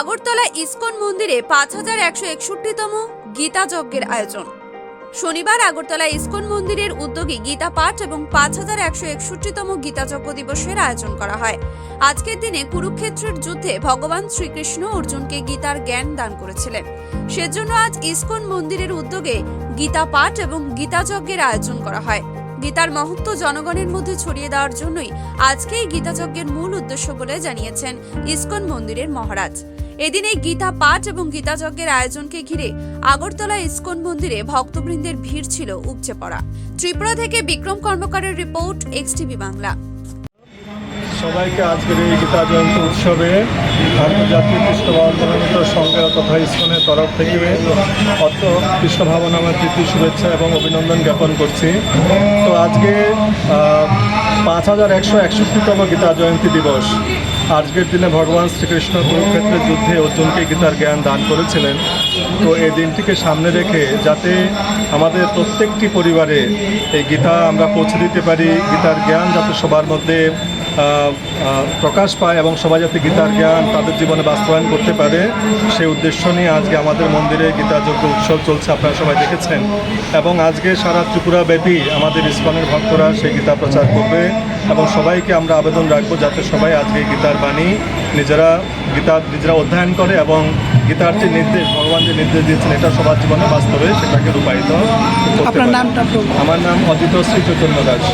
Agartala ISKCON মন্দিরে পাঁচ হাজার একশো একষট্টিতম গীতা যজ্ঞের আয়োজন। শনিবার আগরতলা ইসকন মন্দিরের উদ্যোগে গীতা পাঠ এবং পাঁচ হাজার একশো একষট্টিতম গীতা যজ্ঞ দিবসের আয়োজন করা হয়। আজকের দিনে কুরুক্ষেত্রের যুদ্ধে ভগবান শ্রীকৃষ্ণ অর্জুনকে গীতার জ্ঞান দান করেছিলেন। সেজন্য আজ ইসকন মন্দিরের উদ্যোগে গীতা পাঠ এবং গীতা যজ্ঞের আয়োজন করা হয়। গীতার মহত্ব জনগণের মধ্যে ছড়িয়ে দেওয়ার জন্যই আজকে এই গীতাযজ্ঞের মূল উদ্দেশ্য বলে জানিয়েছেন ইস্কন মন্দিরের মহারাজ। এদিন এই গীতা পাঠ এবং গীতাযজ্ঞের আয়োজনকে ঘিরে আগরতলা ইস্কন মন্দিরে ভক্তবৃন্দের ভিড় ছিল উপচে পড়া। ত্রিপুরা থেকে বিক্রম কর্মকারের রিপোর্ট এক্সটিভি বাংলা। সবাইকে আজকের এই গীতা জয়ন্তী উৎসবে আন্তর্জাতিক কৃষ্ণ ভাবনামৃত সংঘ তথা ইস্কনের তরফ থেকে অত কৃষ্ণ ভাবনামের প্রীতি, শুভেচ্ছা এবং অভিনন্দন জ্ঞাপন করছি। তো আজকে পাঁচ হাজার একশো একষট্টিতম গীতা জয়ন্তী দিবস। আজকের দিনে ভগবান শ্রীকৃষ্ণ কুরুক্ষেত্রের যুদ্ধে অর্জুনকে গীতার জ্ঞান দান করেছিলেন। তো এই দিনটিকে সামনে রেখে যাতে আমাদের প্রত্যেকটি পরিবারে এই গীতা আমরা পৌঁছে দিতে পারি, গীতার জ্ঞান যাতে সবার মধ্যে প্রকাশ পায় এবং সবাই যাতে গীতার জ্ঞান তাদের জীবনে বাস্তবায়ন করতে পারে সেই উদ্দেশ্য নিয়ে আজকে আমাদের মন্দিরে গীতা যজ্ঞ উৎসব চলছে আপনারা সবাই দেখেছেন। এবং আজকে সারা ত্রিপুরা ব্যাপী আমাদের ইস্কনের ভক্তরা সেই গীতা প্রচার করবে এবং সবাইকে আমরা আবেদন রাখব যাতে সবাই আজকে গীতার বাণী নিজেরা গীতা নিজেরা অধ্যয়ন করে এবং গীতার যে নির্দেশ ভগবান যে নির্দেশ দিয়েছেন এটা সবার জীবনে বাস্তবে সেটাকে রূপায়িত আমার নাম অজিত শ্রী চৈতন্য দাস।